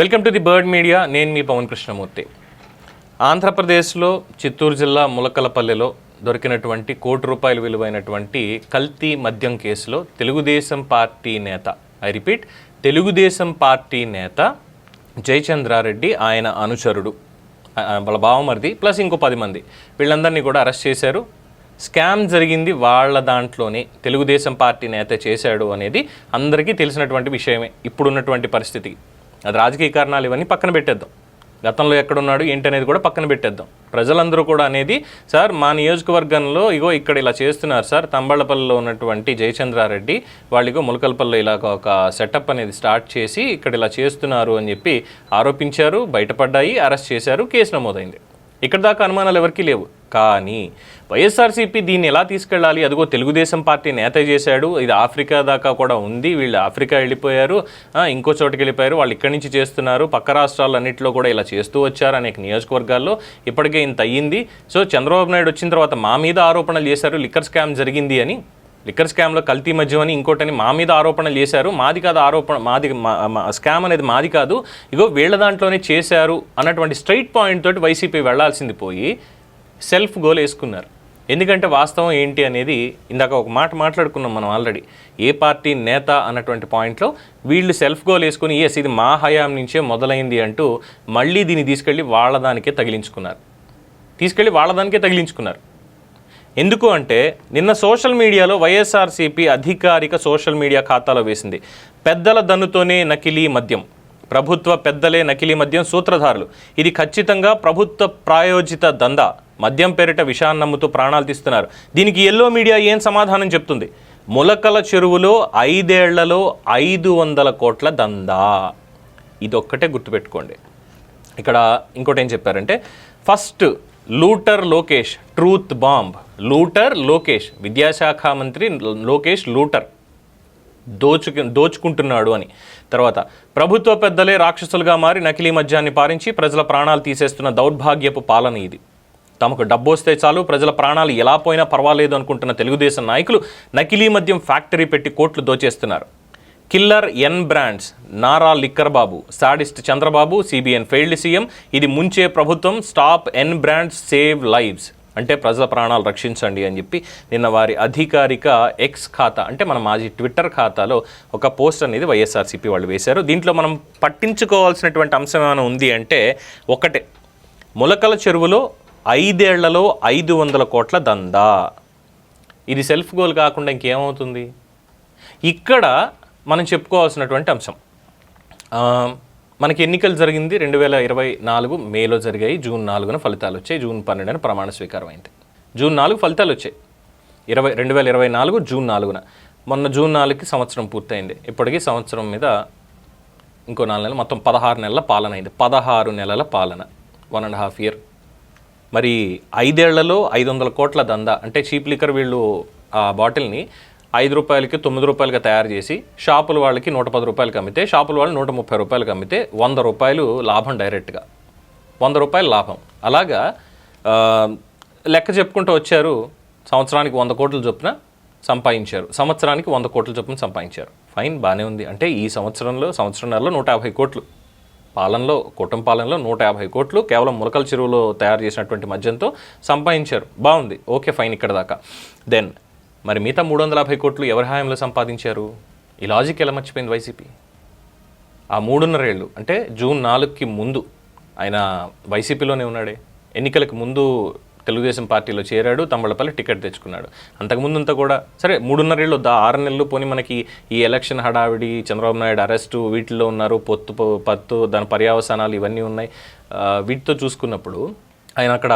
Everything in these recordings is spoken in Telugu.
Welcome to the bird media. నేను మీ పవన్ కృష్ణమూర్తి. ఆంధ్రప్రదేశ్లో చిత్తూరు జిల్లా ములకలపల్లెలో దొరికినటువంటి కోటి రూపాయలు విలువైనటువంటి కల్తీ మద్యం కేసులో తెలుగుదేశం పార్టీ నేత ఐ రిపీట్ తెలుగుదేశం పార్టీ నేత జయచంద్రారెడ్డి ఆయన అనుచరుడు వాళ్ళ బావమరిది ప్లస్ ఇంకో పది మంది. వీళ్ళందరినీ కూడా అరెస్ట్ చేశారు. స్కామ్ జరిగింది వాళ్ళ దాంట్లోనే తెలుగుదేశం పార్టీ నేత చేశాడు అనేది అందరికీ తెలిసినటువంటి విషయమే. ఇప్పుడున్నటువంటి పరిస్థితి. అది రాజకీయ కారణాలు ఇవన్నీ పక్కన పెట్టేద్దాం. గతంలో ఎక్కడున్నాడు ఏంటి అనేది కూడా పక్కన పెట్టేద్దాం. ప్రజలందరూ కూడా అనేది సార్ మా నియోజకవర్గంలో ఇగో ఇక్కడ ఇలా చేస్తున్నారు సార్ తంబళ్ళపల్లిలో ఉన్నటువంటి జయచంద్రారెడ్డి వాళ్ళిగో ములకల్పల్లిలో ఇలా ఒక సెటప్ అనేది స్టార్ట్ చేసి ఇక్కడ ఇలా చేస్తున్నారు అని చెప్పి ఆరోపించారు బయటపడ్డాయి అరెస్ట్ చేశారు కేసు నమోదైంది. ఇక్కడ దాకా అనుమానాలు ఎవరికీ లేవు. కానీ వైఎస్ఆర్సీపీ దీన్ని ఎలా తీసుకెళ్ళాలి? అదిగో తెలుగుదేశం పార్టీ నేత చేశాడు. ఇది ఆఫ్రికా దాకా కూడా ఉంది. వీళ్ళు ఆఫ్రికా వెళ్ళిపోయారు. ఇంకో చోటుకి వెళ్ళిపోయారు. వాళ్ళు ఇక్కడి నుంచి చేస్తున్నారు. పక్క రాష్ట్రాలన్నింటిలో కూడా ఇలా చేస్తూ వచ్చారు అనేక నియోజకవర్గాల్లో. ఇప్పటికే ఇంత అయ్యింది. సో చంద్రబాబు నాయుడు వచ్చిన తర్వాత మా మీద ఆరోపణలు చేశారు. లిక్కర్ స్కామ్ జరిగింది అని. లిక్కర్ స్కామ్లో కల్తీ మద్యం అని ఇంకోటని మా మీద ఆరోపణలు చేశారు. మాది కాదు ఆరోపణ మాది మా- మా- స్కామ్ అనేది మాది కాదు. ఇగో వీళ్ళ దాంట్లోనే చేశారు అన్నటువంటి స్ట్రైట్ పాయింట్ తోటి వైసీపీ వెళ్ళాల్సింది పోయి సెల్ఫ్ గోల్ వేసుకున్నారు. ఎందుకంటే వాస్తవం ఏంటి అనేది ఇందాక ఒక మాట మాట్లాడుకున్నాం మనం ఆల్రెడీ. ఏ పార్టీ నేత అన్నటువంటి పాయింట్లో వీళ్ళు సెల్ఫ్ గోల్ వేసుకుని ఎస్ ఇది మా హయాం నుంచే మొదలైంది అంటూ మళ్ళీ దీన్ని తీసుకెళ్ళి వాళ్ళ దానికే తగిలించుకున్నారు. తీసుకెళ్ళి వాళ్ళ దానికే తగిలించుకున్నారు. ఎందుకు అంటే నిన్న సోషల్ మీడియాలో వైఎస్ఆర్సీపీ అధికారిక సోషల్ మీడియా ఖాతాలో వేసింది. పెద్దల దన్నుతోనే నకిలీ మద్యం. ప్రభుత్వ పెద్దలే నకిలీ మద్యం సూత్రధారులు. ఇది ఖచ్చితంగా ప్రభుత్వ ప్రాయోజిత దందా. మద్యం పేరిట విషాన్నమ్ముతూ ప్రాణాలు తీస్తున్నారు. దీనికి ఎల్లో మీడియా ఏం సమాధానం చెప్తుంది? ములకల చెరువులో ఐదేళ్ళలో ఐదు వందల కోట్ల దందా. ఇదొక్కటే గుర్తుపెట్టుకోండి. ఇక్కడ ఇంకోటి ఏం చెప్పారంటే first looter Lokesh truth bomb. Looter Lokesh విద్యాశాఖ మంత్రి లోకేష్ లూటర్. దోచుకు దోచుకుంటున్నాడు అని. తర్వాత ప్రభుత్వ పెద్దలే రాక్షసులుగా మారి నకిలీ మద్యాన్ని పారించి ప్రజల ప్రాణాలు తీసేస్తున్న దౌర్భాగ్యపు పాలన ఇది. తమకు డబ్బొస్తే చాలు ప్రజల ప్రాణాలు ఎలా పోయినా పర్వాలేదు అనుకుంటున్న తెలుగుదేశం నాయకులు నకిలీ మద్యం ఫ్యాక్టరీ పెట్టి కోట్లు దోచేస్తున్నారు. Killer N brands Nara liquor Babu sadist Chandrababu CBN failed CM ఇది ముంచే ప్రభుత్వం stop N brands save lives. అంటే ప్రజల ప్రాణాలు రక్షించండి అని చెప్పి నిన్న వారి అధికారిక ఎక్స్ ఖాతా అంటే మన మాజీ ట్విట్టర్ ఖాతాలో ఒక పోస్ట్ అనేది వైఎస్ఆర్సీపీ వాళ్ళు వేశారు. దీంట్లో మనం పట్టించుకోవాల్సినటువంటి అంశం ఏమైనా ఉంది అంటే ఒకటే ములకల చెరువులో ఐదేళ్ళలో ఐదు వందల కోట్ల దందా. ఇది సెల్ఫ్ గోల్ కాకుండా ఇంకేమవుతుంది? ఇక్కడ మనం చెప్పుకోవాల్సినటువంటి అంశం. మనకి ఎన్నికలు జరిగింది రెండు వేల ఇరవై నాలుగు మేలో జరిగాయి. జూన్ నాలుగున ఫలితాలు వచ్చాయి. జూన్ పన్నెండున ప్రమాణ స్వీకారం అయింది. జూన్ నాలుగు ఫలితాలు వచ్చాయి. ఇరవై రెండు వేల ఇరవై నాలుగు జూన్ నాలుగున. మొన్న జూన్ నాలుగుకి సంవత్సరం పూర్తయింది. ఇప్పటికీ సంవత్సరం మీద ఇంకో నాలుగు నెలలు మొత్తం పదహారు నెలల పాలన అయింది. పదహారు నెలల పాలన. వన్ అండ్ హాఫ్ ఇయర్ మరి ఐదేళ్ళలో ఐదు వందల కోట్ల దందా. అంటే చీప్ లిక్కర్ వీళ్ళు ఆ బాటిల్ని ఐదు రూపాయలకి తొమ్మిది రూపాయలకి తయారు చేసి షాపుల వాళ్ళకి నూట పది రూపాయలకి అమ్మితే షాపుల వాళ్ళు నూట ముప్పై రూపాయలకి అమ్మితే వంద రూపాయలు లాభం డైరెక్ట్గా. వంద రూపాయలు లాభం. అలాగా లెక్క చెప్పుకుంటూ వచ్చారు. సంవత్సరానికి వంద కోట్లు చొప్పున సంపాదించారు. సంవత్సరానికి వంద కోట్ల చొప్పున సంపాదించారు. ఫైన్ బాగానే ఉంది. అంటే ఈ సంవత్సరంలో సంవత్సరంలో నూట యాభై కోట్లు. పాలనలో కుటుంబ పాలనలో నూట యాభై కోట్లు కేవలం ములకల చెరువులో తయారు చేసినటువంటి మద్యంతో సంపాదించారు. బాగుంది. ఓకే ఫైన్ ఇక్కడ దాకా. దెన్ మరి మిగతా మూడు వందల యాభై కోట్లు ఎవరి హాయంలో సంపాదించారు? ఈ లాజిక్ ఎలా మర్చిపోయింది వైసీపీ? ఆ మూడున్నరేళ్ళు అంటే జూన్ నాలుగుకి ముందు ఆయన వైసీపీలోనే ఉన్నాడే. ఎన్నికలకు ముందు తెలుగుదేశం పార్టీలో చేరాడు తమ్మళ్ళపల్లి టికెట్ తెచ్చుకున్నాడు. అంతకుముందు అంతా కూడా సరే మూడున్నరేళ్ళు దా ఆరు నెలలు పోని మనకి ఈ ఎలక్షన్ హడావిడి చంద్రబాబు నాయుడు అరెస్టు వీటిల్లో ఉన్నారు పొత్తు పత్తు దాని పర్యావసానాలు ఇవన్నీ ఉన్నాయి. వీటితో చూసుకున్నప్పుడు ఆయన అక్కడ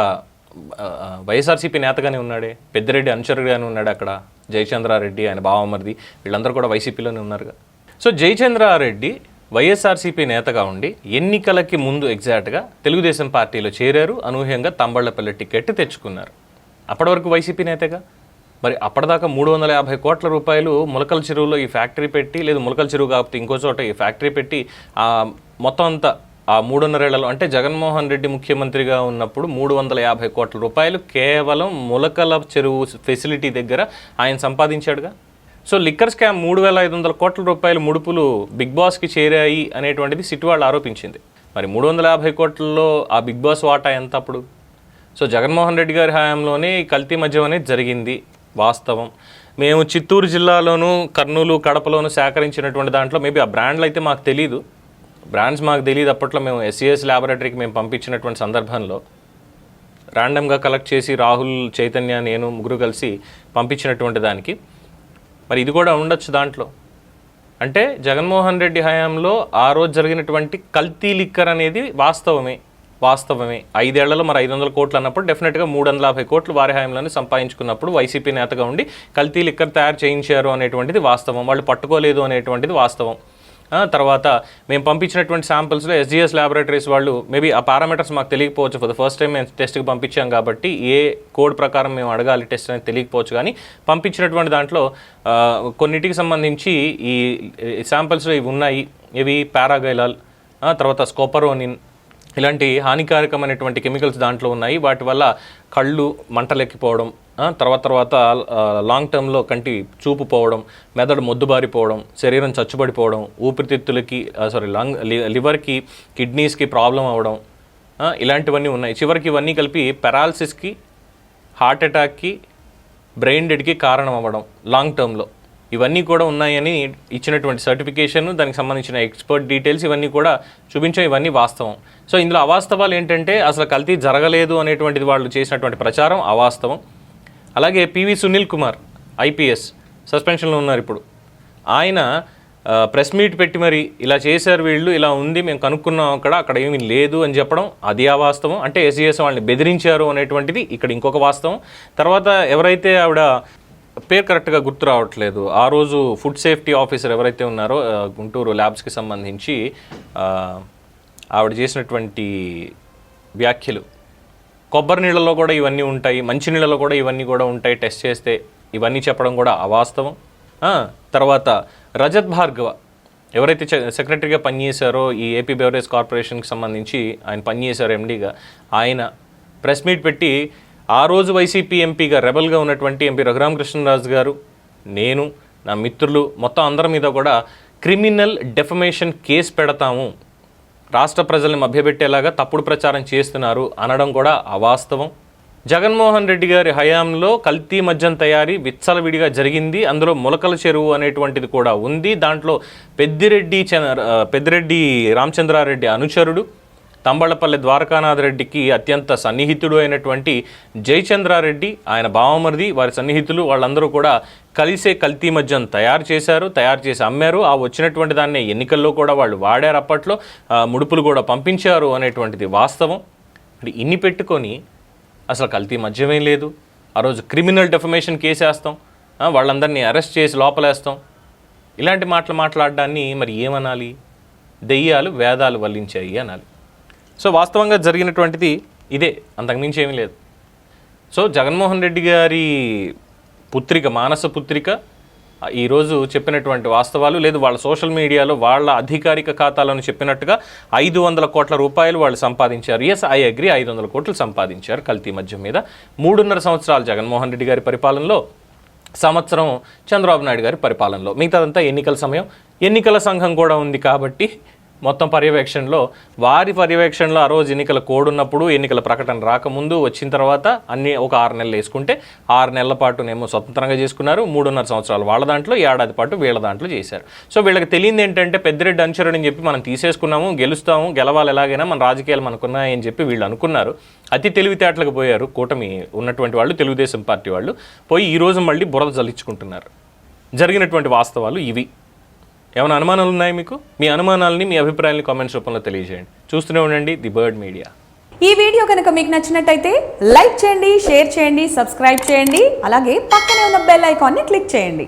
వైఎస్ఆర్సీపీ నేతగానే ఉన్నాడే. పెద్దిరెడ్డి అనుచరుడుగానే ఉన్నాడు అక్కడ. జయచంద్రారెడ్డి ఆయన బావమరిది. వీళ్ళందరూ కూడా వైసీపీలోనే ఉన్నారుగా. సో జయచంద్రారెడ్డి వైఎస్ఆర్సీపీ నేతగా ఉండి ఎన్నికలకి ముందు ఎగ్జాక్ట్గా తెలుగుదేశం పార్టీలో చేరారు. అనూహ్యంగా తంబళ్ళపల్లి టికెట్ తెచ్చుకున్నారు. అప్పటి వరకు వైసీపీ నేతగా? మరి అప్పటిదాకా మూడు వందల యాభై కోట్ల రూపాయలు ములకల చెరువులో ఈ ఫ్యాక్టరీ పెట్టి లేదు ములకల చెరువు కాకపోతే ఇంకో చోట ఈ ఫ్యాక్టరీ పెట్టి ఆ మొత్తం అంతా ఆ మూడున్నరేళ్ళలో అంటే జగన్మోహన్ రెడ్డి ముఖ్యమంత్రిగా ఉన్నప్పుడు మూడు వందల యాభై కోట్ల రూపాయలు కేవలం ములకల చెరువు ఫెసిలిటీ దగ్గర ఆయన సంపాదించాడుగా? సో లిక్కర్ స్కామ్ మూడు వేల ఐదు వందల కోట్ల రూపాయలు ముడుపులు బిగ్ బాస్కి చేరాయి అనేటువంటిది సిటీ వాళ్ళు ఆరోపించింది. మరి మూడు వందల యాభై కోట్లలో ఆ బిగ్ బాస్ వాటా ఎంత అప్పుడు? సో జగన్మోహన్ రెడ్డి గారి హయాంలోనే కల్తీ మద్యం అనేది జరిగింది వాస్తవం. మేము చిత్తూరు జిల్లాలోను కర్నూలు కడపలోను సేకరించినటువంటి దాంట్లో మేబీ ఆ బ్రాండ్లు అయితే మాకు తెలియదు బ్రాండ్స్ మాకు తెలియదు అప్పట్లో మేము ఎస్సీఎస్ ల్యాబొరేటరీకి మేము పంపించినటువంటి సందర్భంలో ర్యాండమ్గా కలెక్ట్ చేసి రాహుల్ చైతన్య నేను ముగ్గురు కలిసి పంపించినటువంటి దానికి. మరి ఇది కూడా ఉండొచ్చు దాంట్లో. అంటే జగన్మోహన్ రెడ్డి హయాంలో ఆ రోజు జరిగినటువంటి కల్తీ లిక్కర్ అనేది వాస్తవమే. వాస్తవమే. ఐదేళ్ళలో మరి ఐదు వందల కోట్లు అన్నప్పుడు డెఫినెట్గా మూడు వందల యాభై కోట్లు వారి హయాంలోనే సంపాదించుకున్నప్పుడు వైసీపీ నేతగా ఉండి కల్తీ లిక్కర్ తయారు చేయించారు అనేటువంటిది వాస్తవం. వాళ్ళు పట్టుకోలేదు అనేటువంటిది వాస్తవం. తర్వాత మేము పంపించినటువంటి శాంపిల్స్లో ఎస్జిఎస్ ల్యాబొరేటరీస్ వాళ్ళు మేబీ ఆ పారామీటర్స్ మాకు తెలియకపోవచ్చు. ఫర్ ద ఫస్ట్ టైం మేము టెస్ట్కి పంపించాం కాబట్టి ఏ కోడ్ ప్రకారం మేము అడగాలి టెస్ట్ అనేది తెలియకపోవచ్చు. కానీ పంపించినటువంటి దాంట్లో కొన్నిటికి సంబంధించి ఈ శాంపిల్స్లో ఇవి ఉన్నాయి. ఇవి పారాగైలాల్ తర్వాత స్కోపరోనిన్ ఇలాంటి హానికారకమైనటువంటి కెమికల్స్ దాంట్లో ఉన్నాయి. వాటి వల్ల కళ్ళు మంటలెక్కిపోవడం తర్వాత తర్వాత లాంగ్ టర్మ్లో కంటి చూపు పోవడం మెదడు మొద్దుబారిపోవడం శరీరం చచ్చుబడిపోవడం ఊపిరితిత్తులకి సారీ లంగ్ లి- లివర్కి కిడ్నీస్కి ప్రాబ్లం అవ్వడం ఇలాంటివన్నీ ఉన్నాయి. చివరికి ఇవన్నీ కలిపి పెరాలసిస్కి హార్ట్ అటాక్కి బ్రెయిన్ డెడ్కి కారణం అవ్వడం లాంగ్ టర్మ్లో ఇవన్నీ కూడా ఉన్నాయని ఇచ్చినటువంటి సర్టిఫికేషన్ దానికి సంబంధించిన ఎక్స్పర్ట్ డీటెయిల్స్ ఇవన్నీ కూడా చూపించాయి ఇవన్నీ వాస్తవం. సో ఇందులో అవాస్తవాలు ఏంటంటే అసలు కల్తీ జరగలేదు అనేటువంటిది వాళ్ళు చేసినటువంటి ప్రచారం అవాస్తవం. అలాగే పివి సునీల్ కుమార్ ఐపీఎస్ సస్పెన్షన్లో ఉన్నారు ఇప్పుడు. ఆయన ప్రెస్ మీట్ పెట్టి మరి ఇలా చేశారు వీళ్ళు ఇలా ఉంది మేము కనుక్కున్నాం అక్కడ అక్కడ ఏమీ లేదు అని చెప్పడం అది ఆ వాస్తవం. అంటే ఎస్ఈఎస్ వాళ్ళని బెదిరించారు అనేటువంటిది ఇక్కడ ఇంకొక వాస్తవం. తర్వాత ఎవరైతే ఆవిడ పేరు కరెక్ట్గా గుర్తు రావట్లేదు ఆ రోజు ఫుడ్ సేఫ్టీ ఆఫీసర్ ఎవరైతే ఉన్నారో గుంటూరు ల్యాబ్స్కి సంబంధించి ఆవిడ చేసినటువంటి వ్యాఖ్యలు కొబ్బరి నీళ్ళలో కూడా ఇవన్నీ ఉంటాయి మంచి నీళ్ళలో కూడా ఇవన్నీ కూడా ఉంటాయి టెస్ట్ చేస్తే ఇవన్నీ చెప్పడం కూడా అవాస్తవం. తర్వాత రజత్ భార్గవ ఎవరైతే సెక్రటరీగా పనిచేశారో ఈ ఏపీ బెవరేజ్ కార్పొరేషన్కి సంబంధించి ఆయన పనిచేశారు ఎండీగా ఆయన ప్రెస్ మీట్ పెట్టి ఆ రోజు వైసీపీ ఎంపీగా రెబల్గా ఉన్నటువంటి ఎంపీ రఘురామకృష్ణరాజు గారు నేను నా మిత్రులు మొత్తం అందరి మీద కూడా క్రిమినల్ డెఫమేషన్ కేసు పెడతాము. రాష్ట్ర ప్రజల్ని మభ్యపెట్టేలాగా తప్పుడు ప్రచారం చేస్తున్నారు అనడం కూడా అవాస్తవం. జగన్మోహన్ రెడ్డి గారి హయాంలో కల్తీ మద్యం తయారీ విచ్చలవిడిగా జరిగింది. అందులో మొలకల చెరువు అనేటువంటిది కూడా ఉంది. దాంట్లో పెద్దిరెడ్డి చ- పెద్దిరెడ్డి రామచంద్రారెడ్డి అనుచరుడు తంబళపల్లి ద్వారకానాథ్ రెడ్డికి అత్యంత సన్నిహితుడు అయినటువంటి జయచంద్రారెడ్డి ఆయన బావమరిది వారి సన్నిహితులు వాళ్ళందరూ కూడా కలిసే కల్తీ మద్యం తయారు చేశారు తయారు చేసి అమ్మారు. ఆ వచ్చినటువంటి దాన్ని ఎన్నికల్లో కూడా వాళ్ళు వాడారు అప్పట్లో. ముడుపులు కూడా పంపించారు అనేటువంటిది వాస్తవం. మరి ఇన్ని పెట్టుకొని అసలు కల్తీ మద్యమేం లేదు. ఆ రోజు క్రిమినల్ డెఫమేషన్ కేసు వేస్తాం వాళ్ళందరినీ అరెస్ట్ చేసి లోపలేస్తాం. ఇలాంటి మాటలు మాట్లాడడాన్ని మరి ఏమనాలి? దెయ్యాలు వేదాలు వల్లించాయి అనాలి. సో వాస్తవంగా జరిగినటువంటిది ఇదే. అంతకుమించి ఏమీ లేదు. సో జగన్మోహన్ రెడ్డి గారి పుత్రిక మానస పుత్రిక ఈరోజు చెప్పినటువంటి వాస్తవాలు లేదు. వాళ్ళ సోషల్ మీడియాలో వాళ్ళ అధికారిక ఖాతాలను చెప్పినట్టుగా ఐదు వందల కోట్ల రూపాయలు వాళ్ళు సంపాదించారు. ఎస్ ఐ అగ్రి ఐదు వందల కోట్లు సంపాదించారు కల్తీ మద్యం మీద. మూడున్నర సంవత్సరాలు జగన్మోహన్ రెడ్డి గారి పరిపాలనలో సంవత్సరం చంద్రబాబు నాయుడు గారి పరిపాలనలో. మిగతాదంతా ఎన్నికల సమయం. ఎన్నికల సంఘం కూడా ఉంది కాబట్టి మొత్తం పర్యవేక్షణలో. వారి పర్యవేక్షణలో ఆ రోజు ఎన్నికల కోడ్ ఉన్నప్పుడు ఎన్నికల ప్రకటన రాకముందు వచ్చిన తర్వాత అన్ని ఒక ఆరు నెలలు వేసుకుంటే ఆరు నెలల పాటునేమో స్వతంత్రంగా చేసుకున్నారు మూడున్నర సంవత్సరాలు వాళ్ళ దాంట్లో ఏడాది పాటు వీళ్ళ దాంట్లో చేశారు. సో వీళ్ళకి తెలియదు ఏంటంటే పెద్దిరెడ్డి అనుచరుడు అని చెప్పి మనం తీసేసుకున్నాము గెలుస్తాము గెలవాలి ఎలాగైనా మన రాజకీయాలు మనకున్నాయని చెప్పి వీళ్ళు అనుకున్నారు. అతి తెలివితేటలకు పోయారు కూటమి ఉన్నటువంటి వాళ్ళు తెలుగుదేశం పార్టీ వాళ్ళు. పోయి ఈ రోజు మళ్ళీ బురద జల్లించుకుంటున్నారు. జరిగినటువంటి వాస్తవాలు ఇవి. ఏమైనా అనుమానాలు ఉన్నాయి మీకు? మీ అనుమానాలని మీ అభిప్రాయాలని కామెంట్స్ రూపంలో తెలియజేయండి. చూస్తూనే ఉండండి ది బర్డ్ మీడియా. ఈ వీడియో కనుక మీకు నచ్చినట్టయితే లైక్ చేయండి షేర్ చేయండి సబ్స్క్రైబ్ చేయండి అలాగే పక్కనే ఉన్న బెల్ ఐకాన్ని క్లిక్ చేయండి.